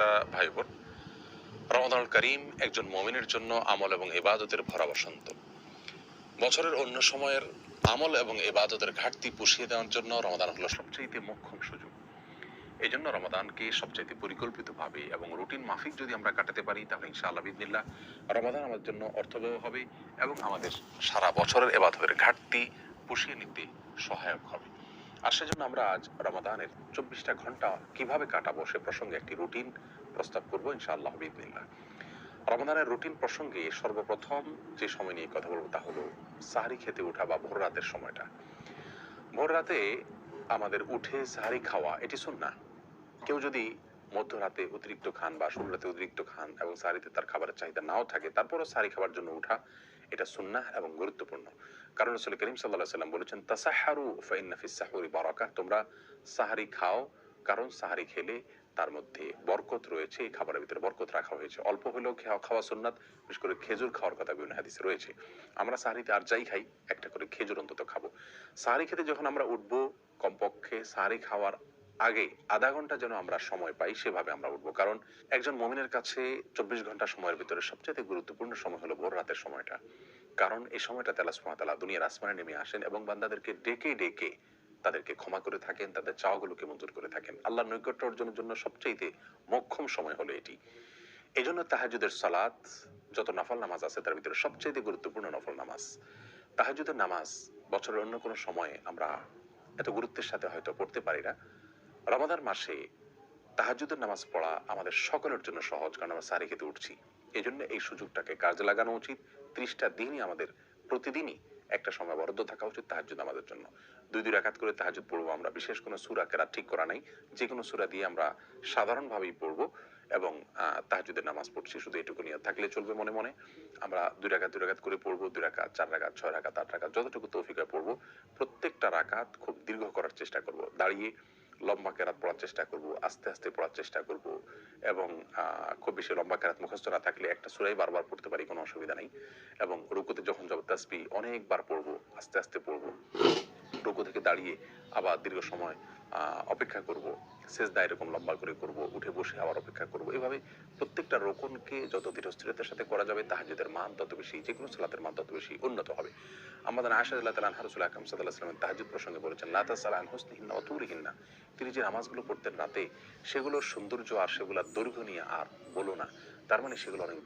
শ্রোতা ভাই বোন রমাদানুল করিম একজন মমিনের জন্য আমল এবং ইবাদতের ভরা বসন্ত। বছরের অন্য সময়ের আমল এবং ইবাদতের ঘাটতি পুষিয়ে দেওয়ার জন্য রমাদান হলো সবচেয়ে মোক্ষম সুযোগ। এই জন্য রমাদানকে সবচাইতে পরিকল্পিতভাবে এবং রুটিন মাফিক যদি আমরা কাটাতে পারি, তাহলে ইনশাআল্লাহ বিদিল্লা রমাদান আমাদের জন্য অর্থবহ হবে এবং আমাদের সারা বছরের এবাদতের ঘাটতি পুষিয়ে নিতে সহায়ক হবে। আর সেজন্য আমরা আজ রমাদানের চব্বিশটা ঘণ্টা কীভাবে কাটাবো সে প্রসঙ্গে একটি রুটিন প্রস্তাব করব, ইনশাআল্লাহ বিদিল্লা রমাদানের রুটিন প্রসঙ্গে সর্বপ্রথম যে সময় নিয়ে কথা বলব তা হলো সাহারি খেতে ওঠা বা ভোর রাতের সময়টা। ভোর রাতে আমাদের উঠে সাহারি খাওয়া, এটি সুন্না কেউ যদি মধ্যরাতে অতিরিক্ত খান বা শুরু রাতে অতিরিক্ত খান এবং সাহারিতে তার খাবারের চাহিদা নাও থাকে, তারপরও সাহারি খাবার জন্য উঠা এটা সুন্নাহ এবং গুরুত্বপূর্ণ। কারণ রসুল করিম সাল্লাহ সাল্লাম বলেছেন, তাসাহারু ফাইন্না ফিস সাহুরি বারাকা। তোমরা সাহারি খাও, কারণ সাহারি খেলে তার মধ্যে বরকত রয়েছে, এই খাবারের ভিতরে বরকত রাখা হয়েছে। অল্প হলেও খাওয়া খাওয়া সুন্নাত, বিশেষ করে খেজুর খাওয়ার কথা বিভিন্ন হাদিসে রয়েছে। আমরা সাহারিতে আর যাই খাই, একটা করে খেজুর অন্তত খাব। সাহারি খেতে যখন আমরা উঠবো, কমপক্ষে সাহারি খাওয়ার আগে আধা ঘণ্টা যেন আমরা সময় পাই, সেভাবে আমরা উঠবো। কারণ একজন মমিনের কাছে চব্বিশ ঘণ্টা সময়ের ভিতরে সবচেয়ে গুরুত্বপূর্ণ সময় হলো ভোর রাতের সময়টা। কারণ এই সময়টা তেলা সুমাতালা দুনিয়ার আসমানে নেমে আসেন এবং বান্দাদেরকে ডেকে ডেকে তাদেরকে ক্ষমা করে থাকেন, তাদের চাওয়াগুলোকে মঞ্জুর করে থাকেন। আল্লাহর নৈকট্য অর্জনের জন্য সবচেয়ে মোক্ষম সময় হলো এটি। এই জন্য তাহাজুদের সালাত, যত নফল নামাজ আছে তার ভিতরে সবচেয়ে গুরুত্বপূর্ণ নফল নামাজ। তাহাজুদের নামাজ বছরের অন্য কোনো সময়ে আমরা এত গুরুত্বের সাথে হয়তো পড়তে পারি না। রমাদান মাসে তাহাজুদের নামাজ পড়া আমাদের সকলের জন্য সহজ, কারণ আমরা সারি খেতে উঠছি। এই জন্য এই সুযোগটাকে কাজে লাগানো উচিত। ত্রিশটা দিনই আমাদের প্রতিদিনই একটা সময় বরাদ্দ থাকা উচিত তাহাজুদ আমাদের জন্য। দুই দুই রাকাত করে তাহাজুদ পড়ব আমরা। বিশেষ কোনো সুরা কেরা ঠিক করা নাই। যে কোনো সুরা দিয়ে আমরা সাধারণভাবেই পড়ব এবং তাহাজুদের নামাজ পড়ছি। শুধু এটুকু নিয়ে থাকলে চলবে মনে মনে। আমরা দুই রাকাত দুই রাকাত করে পড়ব। দুই রাকাত, চার রাকাত, ছয় রাকাত, আট রাকাত, যতটুকু তৌফিকা পড়ব। প্রত্যেকটা রাকাত খুব দীর্ঘ করার চেষ্টা করব। দাঁড়িয়ে লম্বা কেরাত পড়ার চেষ্টা করব, আস্তে আস্তে পড়ার চেষ্টা করব এবং খুব বেশি লম্বা কেরাত মুখস্থ না থাকলে একটা সুরাই বারবার পড়তে পারি, কোনো অসুবিধা নেই। এবং রুকুতে যখন যাব তাসবি অনেকবার পড়ব, আস্তে আস্তে পড়ব। রুকু থেকে দাঁড়িয়ে আবার দীর্ঘ সময় অপেক্ষা করব। সেজদা এরকম লম্বা করে করব, উঠে বসে আবার অপেক্ষা করব। এভাবে প্রত্যেকটা রোকনকে যত ধীরস্থিরতার সাথে করা যাবে তাহাজুদের মান তত বেশি যে কোনো সালাতের মান তত বেশি উন্নত হবে। আমাদের আশা আল্লাহ তালা হারসুল আকাম সাল্লাহ সাল্লামের তাহাজুদ প্রসঙ্গে বলেছেন লাতা সালান হোসনিহিন্না অতুরিহিন্না তিনি যে নামাজগুলো পড়তেন রাতে, সেগুলোর সৌন্দর্য আর সেগুলোর দৈর্ঘ্য নিয়ে আর বলো না। তার মানে সেগুলো অনেক